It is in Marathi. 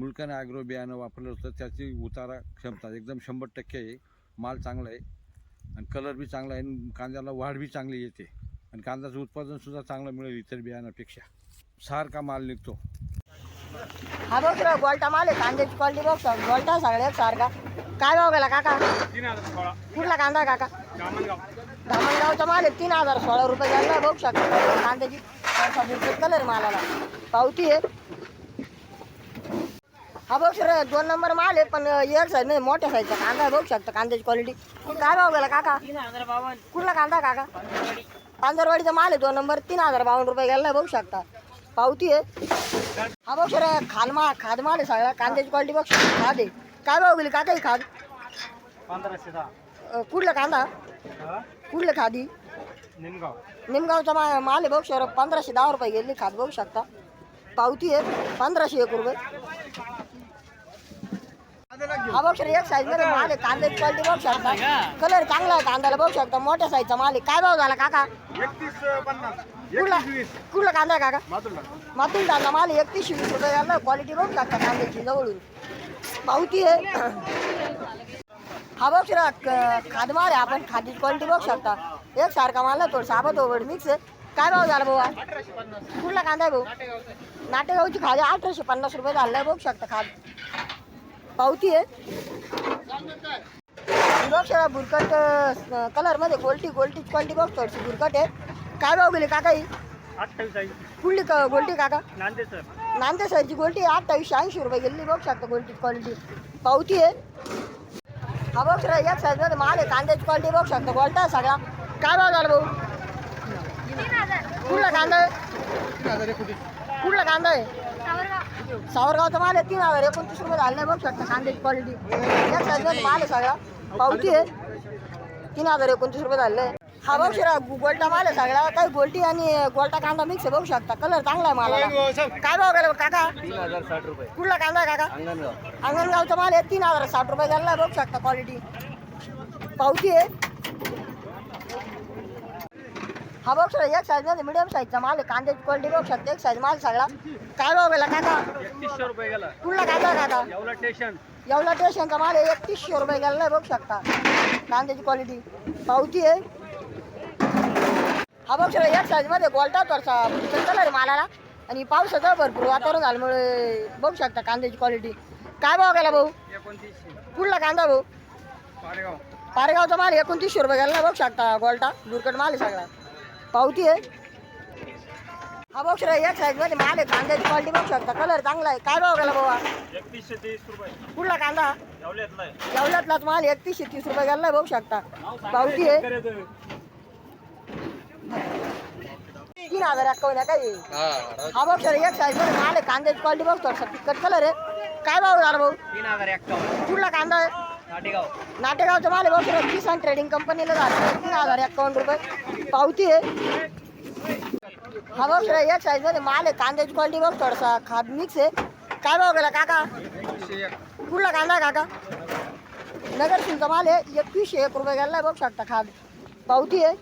मुलकाने ॲग्रो बियाणं वापरलं होतं त्याची उतारा क्षमता एकदम शंभर टक्के आहे. माल चांगला आहे. आणि कलर बी चांगला आहे आणि कांद्याला वाढ बी चांगली येते. आणि कांद्याचं उत्पादनसुद्धा चांगलं मिळेल इतर बियाणापेक्षा सारखा माल निघतो. हा बघ रे गोल्टा माल आहे कांद्याची क्वालिटी बघ सर गोल्टा सगळ्यात सारखा. काय भाव गेला काका? कुठला कांदा काका? धामणगावचा माल आहे तीन हजार सोळा रुपये गेला बघ शकतो. कांद्याची कलर मालाला पावती आहे. हा बघ सर दोन नंबर माल आहे पण एक साईड नाही मोठ्या साईजचा कांदा बघू शकता कांद्याची क्वालिटी काय भाव गेला काका? कुठला कांदा काका? पांजरवाडीचा माल आहे दोन नंबर तीन हजार बावन्न रुपये गेला बघू शकता. पावती आहे. हा बघ सर खालमा खाद माल आहे सगळा कांद्याची क्वालिटी बघ शकता खाद आहे. काय भाव गेली काका ही खाद? कुठला कांदा? कुठलं खादी? निमगाव. निमगावचा मा माल आहे बघ सर पंधराशे दहा रुपये गेली खाद बघू शकता. पावती आहे पंधराशे एक रुपये. हा बघ एक साईजमध्ये माल आहे कांद्याची क्वालिटी बघू शकता. कलर चांगला आहे कांद्याला बघू शकता. मोठ्या साईजचा माल आहे. काय भाव झाला काका? कुठला? कुठला कांदा आहे काका? मातून कांदा माल एकतीसशे वीस रुपये झाला क्वालिटी बघू शकता कांद्याची जवळून. पावती आहे. हा बघ सर खाद माल आहे. आपण खादीची क्वालिटी बघू शकता. एक सारखा माल थोडं साबत ओवड मिक्स काय भाव झाला भाऊ कुठला कांदा आहे भाऊ? नाटेगावची खादी अठराशे पन्नास रुपये झाला आहे बघू शकता खाद पावती आहे. बघ बुरकट कलरमध्ये गोल्टी गोल्टीची क्वालिटी बघ थोडीशी बुरकट आहे. काय भाव गेली काका ही? कुठली क गोल्टी काका? नांदे सर. नांदे सरची गोल्टी अठ्ठावीसशे ऐंशी रुपये गेली बघू शकता गोल्टी क्वालिटी पावती आहे. हा बघ सर एक साईजमध्ये माल आहे कांद्याची क्वालिटी बघू शकता. गोल्टा सगळा. काय भाव झाला भाऊ? कुठला कांदा आहे? कुठला कांदा आहे? सावरगावचा माल आहे तीन हजार. एकोणतीस रुपये झाले बघू शकता कांद्याची क्वालिटी एक साईजमध्ये माल आहे सगळा. पावती आहे. तीन हजार एकोणतीस रुपये झाले हा बघ सर गोल्टा माल आहे सगळा. काही गोल्टी आणि गोल्टा कांदा मिक्स आहे बघू शकता. कलर चांगला आहे माला काय भाव गेला काका? कुठला कांदा आहे काका? अंगणगाव. अंगणगावचा माल आहे तीन हजार साठ रुपये गेला बघू शकता क्वालिटी पावती आहे. हा बघ सर एक साईजमध्ये मिडियम साईजचा माल आहे. कांद्याची क्वालिटी बघू शकता एक साईज माल सगळा. काय भाव गेला काका एकतीसशे रुपये गेला. कुठला कांदा? आहे काका येवला स्टेशन एवढा स्टेशनचा माल आहे एकतीसशे रुपये गेला बघू शकता. कांद्याची क्वालिटी पावती आहे. हा बघ सर एक साईजमध्ये गोल्टा थोडासा कलर आहे मालाला. आणि पावसाचं भरपूर वातावरण झाल्यामुळे बघू शकता कांद्याची क्वालिटी काय भाव गेला भाऊ? एकोणतीसशे. कुठला कांदा भाऊ? पारेगाव पारेगावचा माल एकोणतीसशे रुपये गेला बघू शकता गोल्टा दुर्कट माल आहे सगळा. पावती आहे. हा बघ सर एक साईजमध्ये माल आहे कांद्याची क्वालिटी बघू शकता. कलर चांगला आहे. काय भाव गेला बाबा एकतीसशे तीस रुपये. कुठला कांदा? एवढ्यातलाच माल एकतीसशे तीस रुपये गेला बघू शकता. पावती आहे. तीन हजार अक्कावन्न काही हा बघ सर एक साईजमध्ये माल आहे. कांद्याची क्वालिटी बघ थोडसा तिखट कलर आहे. काय भाव झाला भाऊ? तीन हजार एक्कावन्न कुठला कांदा आहे? नाटेगाव. नाटेगावचा माल सर किसान ट्रेडिंग कंपनीला झाला. तीन हजार एकावन्न रुपये. पावती आहे. हा बघ सर एक साईजमध्ये माल आहे. कांद्याची क्वालिटी बघ थोडासा. खाद मिक्स आहे. काय भाव गेला काका? कुठला कांदा आहे काका? नगर सिंगचा माल आहे. एकवीसशे एक रुपये गेला बघू शकता. खाद पावती आहे.